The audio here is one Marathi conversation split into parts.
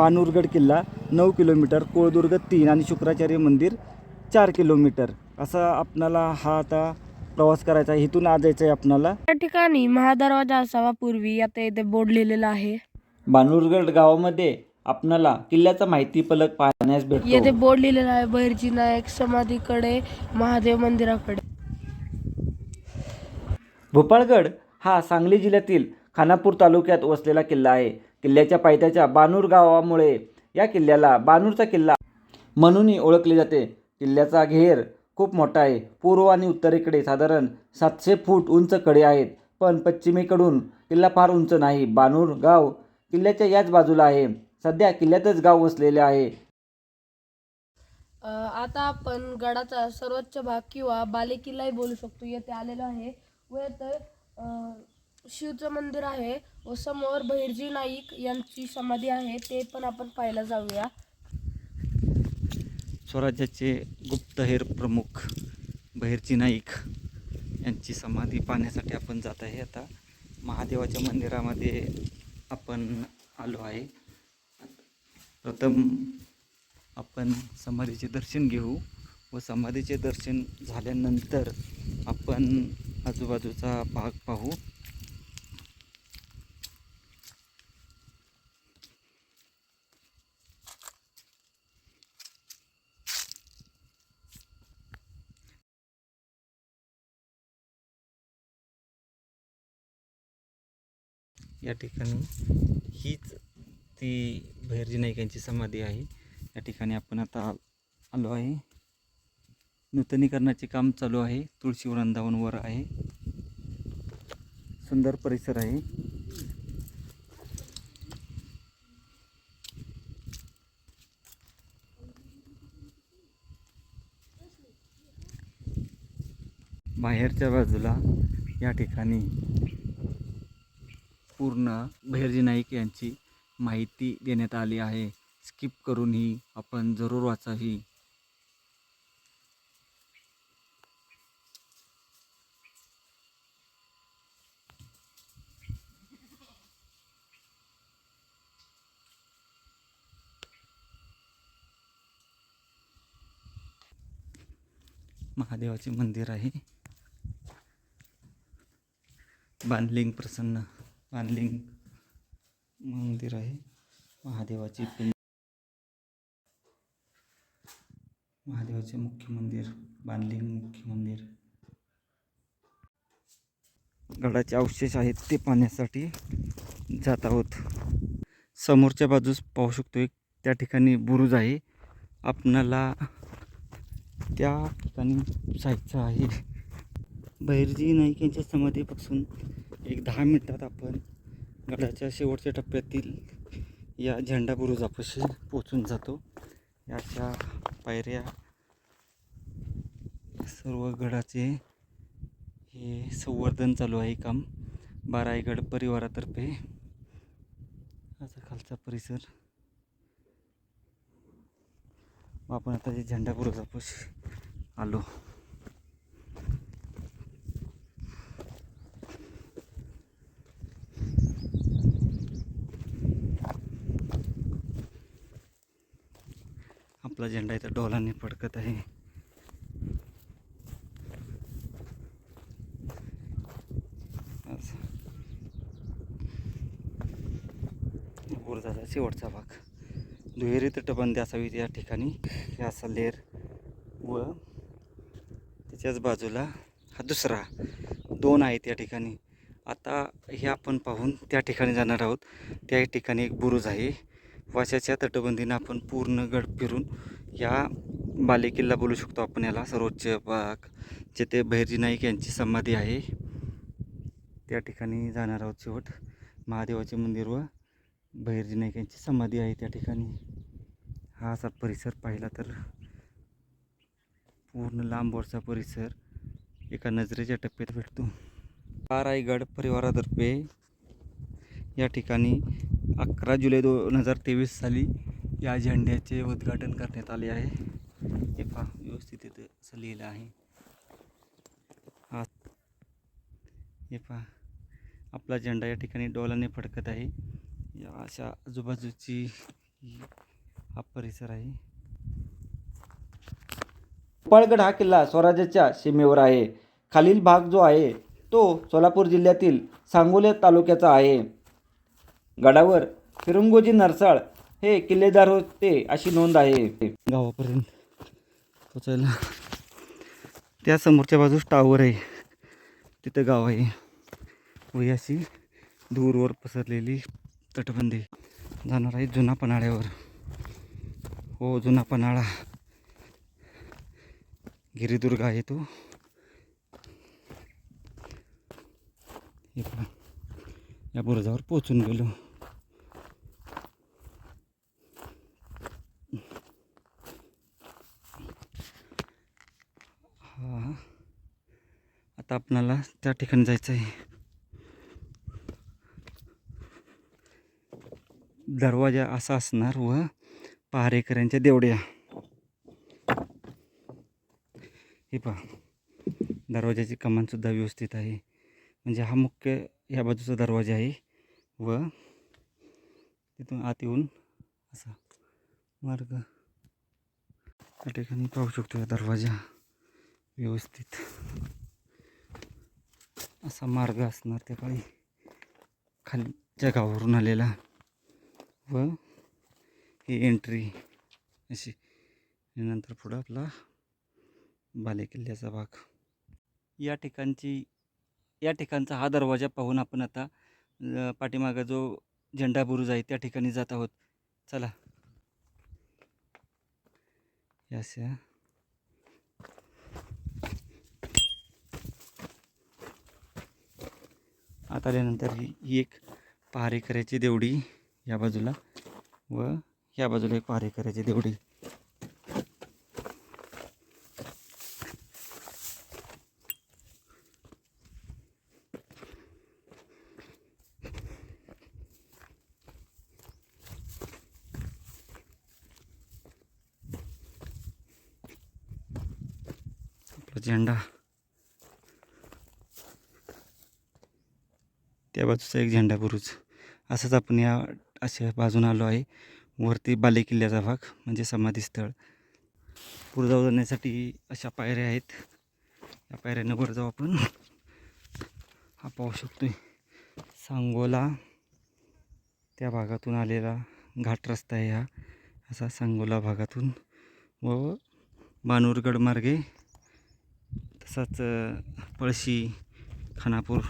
बानूरगड किल्ला नऊ किलोमीटर कोळदुर्ग तीन आणि शुक्राचार्य मंदिर चार किलोमीटर. असा आपणाला हा आता प्रवास करायचा आहे. इथून आज जायचं आहे आपणाला. त्या ठिकाणी महादरवाजा असावा पूर्वी. आता इथे बोर्ड लिहिलेला आहे. बानूरगड गावामध्ये आपणाला किल्ल्याचा माहिती फलक पाहण्यास येथे भेटतो बोर्ड लिहिलेला आहे बहिर्जी नायक समाधीकडे महादेव मंदिराकडे. भोपाळगड हा सांगली जिल्ह्यातील खानापूर तालुक्यात वसलेला किल्ला आहे. किल्ल्याच्या पायथ्याच्या बानूर गावामुळे या किल्ल्याला बानूरचा किल्ला म्हणूनही ओळखले जाते. किल्ल्याचा घेर खूप मोठा आहे. पूर्व आणि उत्तरेकडे साधारण सातशे फूट उंच कडे आहेत. पण पश्चिमेकडून किल्ला फार उंच नाही. बानूर गाव किल्ल्याच्या याच बाजूला आहे. सध्या किल्ल्यातच गाव वसलेले आहे. आता आपण गडाचा सर्वोच्च भाग किंवा बालेकिल्लाही बोलू शकतो. येथे आलेलो आहे. व तर शिवचं मंदिर आहे व समोर बहिर्जी नाईक यांची समाधी आहे ते पण आपण पाहायला जाऊया. स्वराज्याचे गुप्तहेर प्रमुख बहिर्जी नाईक यांची समाधी पाहण्यासाठी आपण जात आहे. आता महादेवाच्या मंदिरामध्ये आपण आलो आहे. प्रथम आपण समाधीचे दर्शन घेऊ व समाधीचे दर्शन झाल्यानंतर आपण आजूबाजूचा भाग पाहू. या ठिकाणी हीच ती भैरजी नाईक यांची समाधी आहे. या ठिकाणी आपण आता आ- आलो आहे. नूतनीकरणाचे काम चालू आहे. तुळशी वृंदावनवर आहे. सुंदर परिसर आहे. बाहेरच्या बाजूला या ठिकाणी पूर्ण भैरजी नाईक यांची माहिती देण्यात आली आहे. स्किप करूनही आपण जरूर वाचावी. महादेवाचे मंदिर आहे. बांधलिंग प्रसन्न. बानलिंग मंदिर आहे. महादेवाची पिंड. महादेवाचे मुख्य मंदिर बांधलिंग मुख्य मंदिर. गडाचे अवशेष आहेत ते पाहण्यासाठी जात आहोत. समोरच्या बाजूस पाहू शकतो एक त्या ठिकाणी बुरुज आहे. आपणाला त्या ठिकाणी जायचं आहे. बहिर्जी नाईक यांच्या समाधीपासून एक दहा मिनटात आपण गडाच्या शेवटच्या टप्प्यातील या झेंडा बुरुजापाशी पोचून जातो. याच्या पायऱ्या सर्व गडाचे हे संवर्धन चालू आहे काम. बारायगड परिवारातर्फे असा खालचा परिसर. आपण आता जे झेंडा बुरुजापाशी आलो. आपला झेंडा इथं डोलाने फडकत आहे. असं. शेवटचा भाग. दुहेरी तटबंदी असावी या ठिकाणी. हे असा लेर व त्याच्याच बाजूला हा दुसरा दोन आहेत या ठिकाणी. आता हे आपण पाहून त्या ठिकाणी जाणार आहोत. त्या ठिकाणी एक बुरुज आहे. वाशाच्या तटबंदीनं आपण पूर्ण गड फिरून या बालेकिल्ला बोलू शकतो आपण याला. सर्वोच्च बाग जेथे भैरजी नाईक यांची समाधी आहे. त्या ठिकाणी जाणार आहोत शेवट. महादेवाचे मंदिर व भैरजी नाईक यांची समाधी आहे त्या ठिकाणी. हा असा परिसर पाहिला तर पूर्ण लांबवरचा परिसर एका नजरेच्या टप्प्यात भेटतो. हा रायगड परिवारातर्फे या ठिकाणी अकरा जुलै दोन हजार तेवीस साली या झेंड्याचे उद्घाटन करण्यात आले आहे. हे पहा व्यवस्थित इथं असं लिहिलं आहे. हा. हे पहा आपला झेंडा या ठिकाणी डोलाने फडकत आहे. या अशा आजूबाजूची हा परिसर आहे. गोपाळगड हा किल्ला स्वराज्याच्या सीमेवर आहे. खालील भाग जो आहे तो सोलापूर जिल्ह्यातील सांगोले तालुक्याचा आहे. गडावर फिरंगोजी नरसाळ हे किल्लेदार होते अशी नोंद आहे. गावापर्यंत पोचायला त्या समोरच्या बाजूस टावर आहे. तिथं गाव आहे. व अशी दूरवर पसरलेली तटबंदी. जाणार आहे जुना पन्हाळ्यावर. हो जुना पन्हाळा. गिरिदुर्ग आहे तो. या बुरुजावर पोचून गेलो हा आता आपणाला त्या ठिकाणी जायचं आहे. दरवाजा असा असणार व पहारेकऱ्यांच्या देवड्या. हे पहा दरवाजाची कमानसुद्धा व्यवस्थित आहे. म्हणजे हा मुख्य ह्या बाजूचा दरवाजा आहे व तिथून आत येऊन असा मार्ग त्या ठिकाणी पाहू शकतो या दरवाजा व्यवस्थित. असा मार्ग असणार त्या काळी खालच्या गावावरून आलेला. व ही एंट्री अशी. आणि नंतर पुढं आपला बालेकिल्ल्याचा भाग. या ठिकाणची या ठिकाणचा हा दरवाजा पाहून आपण आता पाठीमागं जो झेंडा बुरुज आहे त्या ठिकाणी जात आहोत. चला. या आत आल्यानंतर ही ही एक पहारेकऱ्याची देवडी या बाजूला व या बाजूला एक पहारेकऱ्याची देवडी. झेंडा त्या बाजूचा एक झेंडा बुरुज. असंच आपण या अशा बाजून आलो आहे. वरती बालेकिल्ल्याचा भाग म्हणजे समाधीस्थळ. पुरजाव जाण्यासाठी अशा पायऱ्या आहेत. या पायऱ्यानं वर जाऊ आपण. हा पाहू शकतो सांगोला त्या भागातून आलेला घाट रस्ता आहे हा. असा सांगोला भागातून व बानूरगड मार्गे तसाच पळशी खानापूर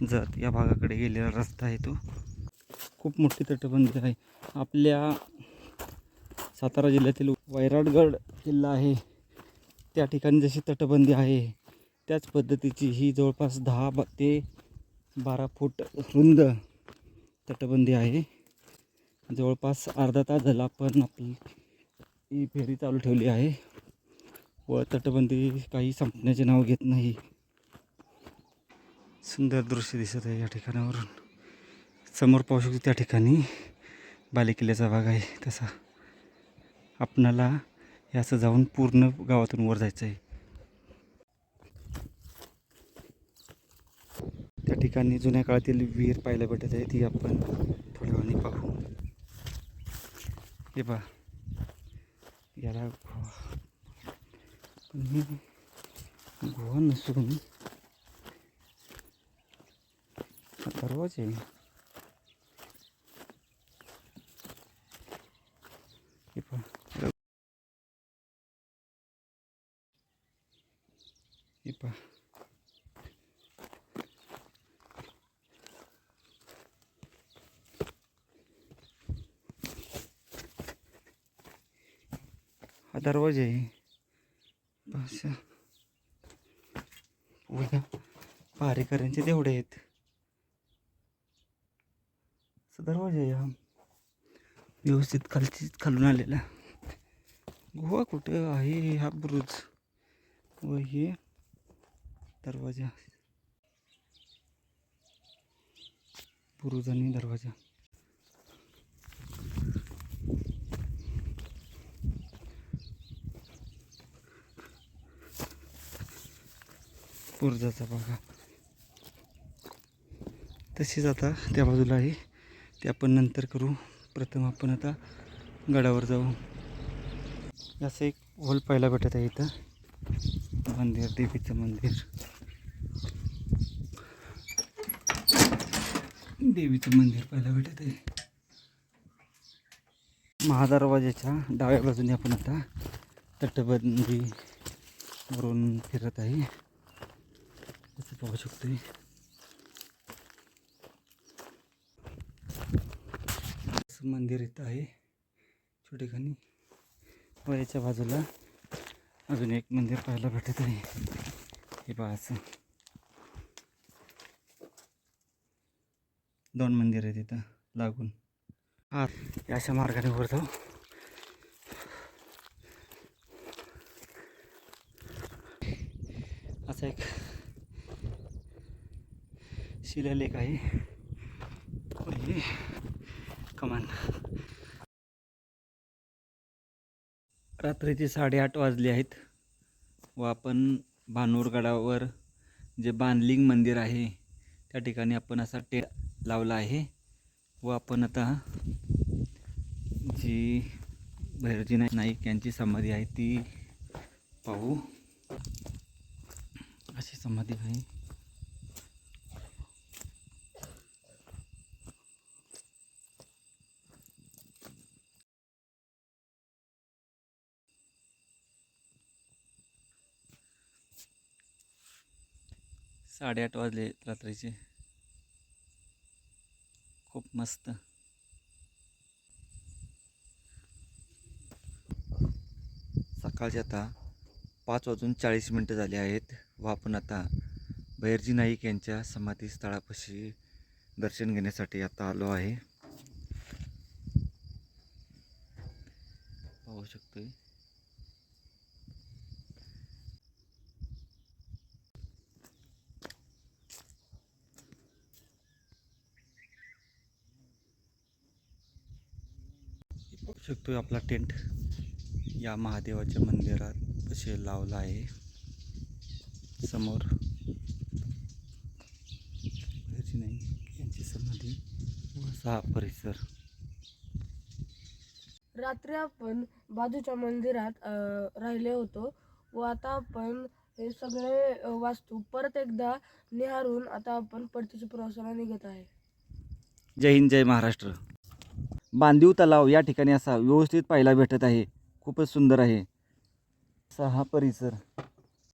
जात. या भागाकडे गेलेला रस्ता आहे तो. खूप मोठी तटबंदी आहे. आपल्या सातारा जिल्ह्यातील वैराटगड किल्ला आहे. त्या ठिकाणी जशी तटबंदी आहे त्याच पद्धतीची ही जवळपास दहा ब ते बारा फूट रुंद तटबंदी आहे. जवळपास अर्धा तास झाला आपण आपली ही फेरी चालू ठेवली आहे. व तटबंदी काही संपण्याचे नाव घेत नाही. सुंदर दृश्य दिसत आहे या ठिकाणावरून. समोर पाहू शकतो त्या ठिकाणी बालेकिल्ल्याचा भाग आहे. तसा आपणाला हे असं जाऊन पूर्ण गावातून वर जायचं आहे. त्या ठिकाणी जुन्या काळातील विहीर पाहायला भेटत आहे. ती आपण थोड्या वेळाने पाहू. हे पहा. याला गोवा नसून हा दरवाजा आहे हे पहा हे पहा हा दरवाजा आहे भाषा उद्या पहारेकऱ्यांचे तेवढे आहेत असा दरवाजा आहे हा. व्यवस्थित खालची खालून आलेला. गुहा कुठं आहे हा ब्रुज? व हे दरवाजा. बुरुज आणि दरवाजा. बुरुजाचा बघा. तशीच आता त्या बाजूला आहे. ते आपण नंतर करू. प्रथम आपण आता गडावर जाऊ. असं एक होल पाहायला भेटत आहे इथं. मंदिर देवीचं मंदिर. देवीचं मंदिर पाहायला भेटत आहे. महादरवाजाच्या डाव्या बाजूने आपण आता तटबंदी वरून फिरत आहे. असं पाहू शकतोय. असं मंदिर इथं आहे. छोटेखानी. व याच्या बाजूला अजून एक मंदिर पाहायला भेटत आहे. हे पहा असं. दोन मंदिर आहे तिथं लागून. हा या अशा मार्गाने वर जाऊ असा एक शिलालेख आहे व हे कमान रात्रीचे साडेआठ वाजले आहेत व आपण भानूरगडावर जे बांधलिंग मंदिर आहे त्या ठिकाणी आपण असा टे लावला आहे व आपण आता जी भैरजी नाईक यांची समाधी आहे ती पाहू. अशी समाधी आहे. साडेआठ वाजले रात्रीचे. खूप मस्त. सकाळचे आता पाच वाजून चाळीस मिनटं झाले आहेत व आपण आता भैरजी नाईक यांच्या समाधी स्थळापाशी दर्शन घेण्यासाठी आता आलो आहे. पाहू शकतोय. पाहू शकतोय आपला टेंट. या महादेवाच्या मंदिरात कसे लावला आहे. समोर नाईक यांची समाधी असा परिसर. रात्री आपण बाजूच्या मंदिरात राहिले होतो व आता आपण हे सगळे वास्तू परत एकदा निहारून आता आपण परतीच्या प्रवासाला निघत आहे. जय हिंद जय महाराष्ट्र. बांधीव तलाव या ठिकाणी असा व्यवस्थित पाहायला भेटत आहे. खूपच सुंदर आहे. असा हा परिसर.